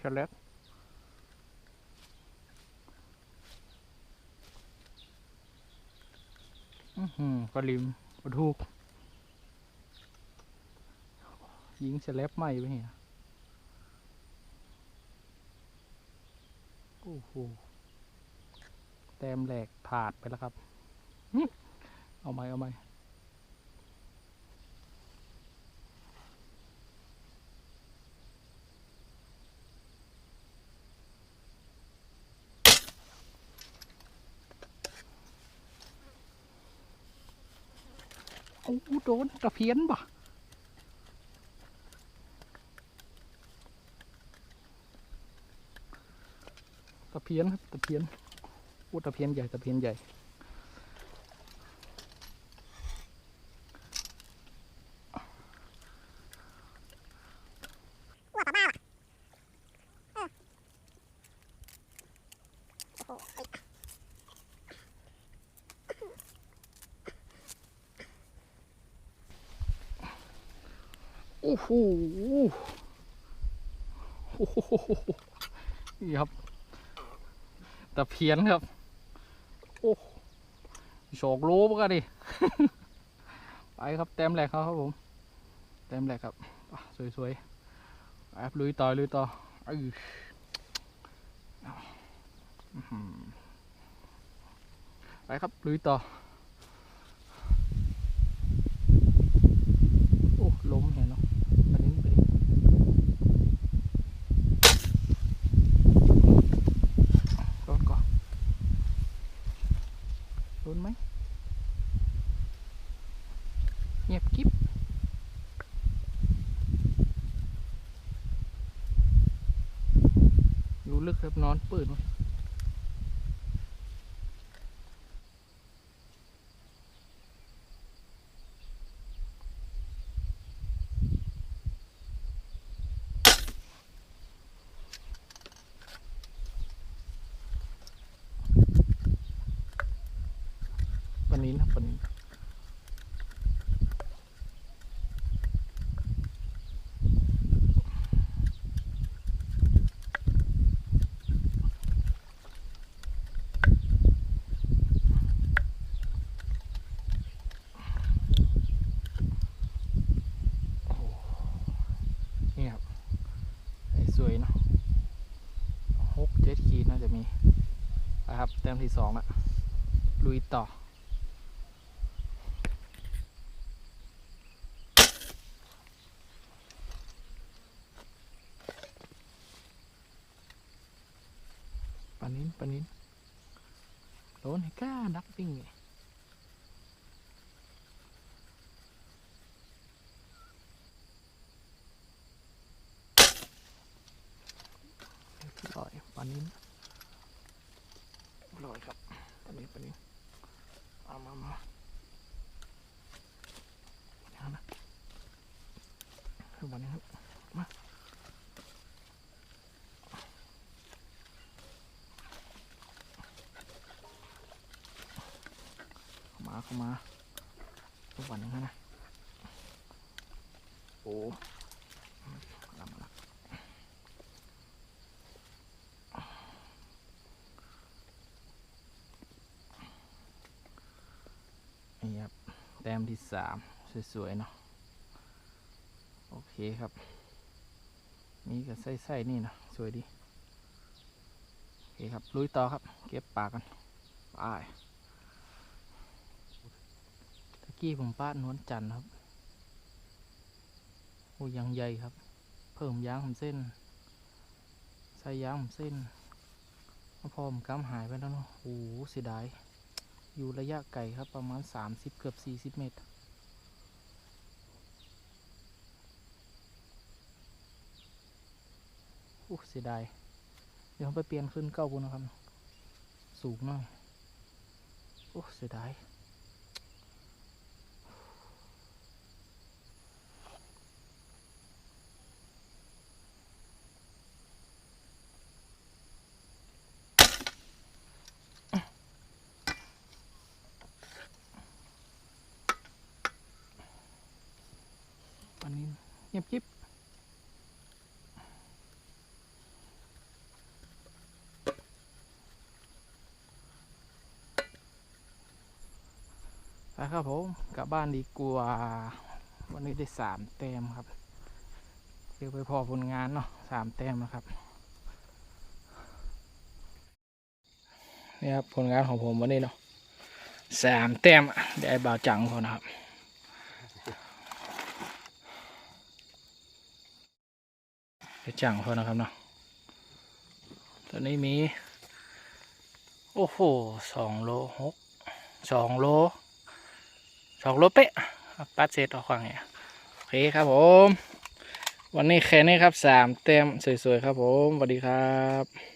ช็อตแรกอือหือกระลิมกระทูกยิงสแลบไหมไปเนี่ยโอ้โหแต้มแหลกผาดไปแล้วครับ เอาไหมเอาไหม โอ้โดนตะเพียนป่ะตะเพียนครับตะเพียนโอ้ตะเพียนใหญ่ตะเพียนใหญ่ โอ้โหโหนี่ครับตะเพียนครับ โอ้โฉกโลปกันดิ ไปครับเต็มแหลกครับครับผม เต็มแหลกครับสวยๆไปครับลุยต่อลุยต่ออือไปครับลุยต่อ โอ้ล้มเห็นเนาะปะนิ้นปะนิ้นโดนก่อนโด นไหมเงียบกิ๊บอยู่ลึกครับนอนปืนไคน นี่ครับสวยเนาะหกเจ็ดขีดน่าจะมีไปครับแต้มที่สองละลุยต่อ ปานินปานินโดนให้กล้าดักปิ้งไงเรียบร้อยปานินเรียบร้อยครับปานินปานินเอามามาเอานะคือวันนี้ครับข้า มาทุกวันนี้นะโอ้ลำละนี่ครับ แต้มที่สามสวย ๆ เนาะโอเคครับ นี่ก็ใส่ๆนี่นะสวยดี โอเคครับ ลุยต่อครับ เก็บปลากันไปตะ กี้ผมป้าดนวลจันทร์ครับ โอ้ยังใหญ่ครับ เพิ่มยางผมเส้น ใส่ยางผมเส้นพอผมกำหายไปแล้วเนาะ โอ้โหเสียดาย อยู่ระยะไกลครับประมาณ 30 เกือบ 40 เมตรโอ้เสียดาย เดี๋ยวผมไปเปลี่ยนขึ้นเก้าบุนะครับ สูงหน่อย โอ้เสียดาย จิ๊บไปครับผมกลับบ้านดีกว่า วันนี้ได้สามเต็มครับเดี๋ยวไปพอผลงานเนาะสามเต็มนะครับนี่ครับผลงานของผมวันนี้เนาะสามเต็มได้บ่าวจังคนนะครับ ไปจ่างพอนะครับเนาะตอนนี้มี โอ้โหสองโลหกสองโลสองโลเป๊ะปัดเศษออกขวางเนี่ยโอเคครับผม วันนี้แค่นี้ครับสามเต็มสวยๆครับผมสวัสดีครับ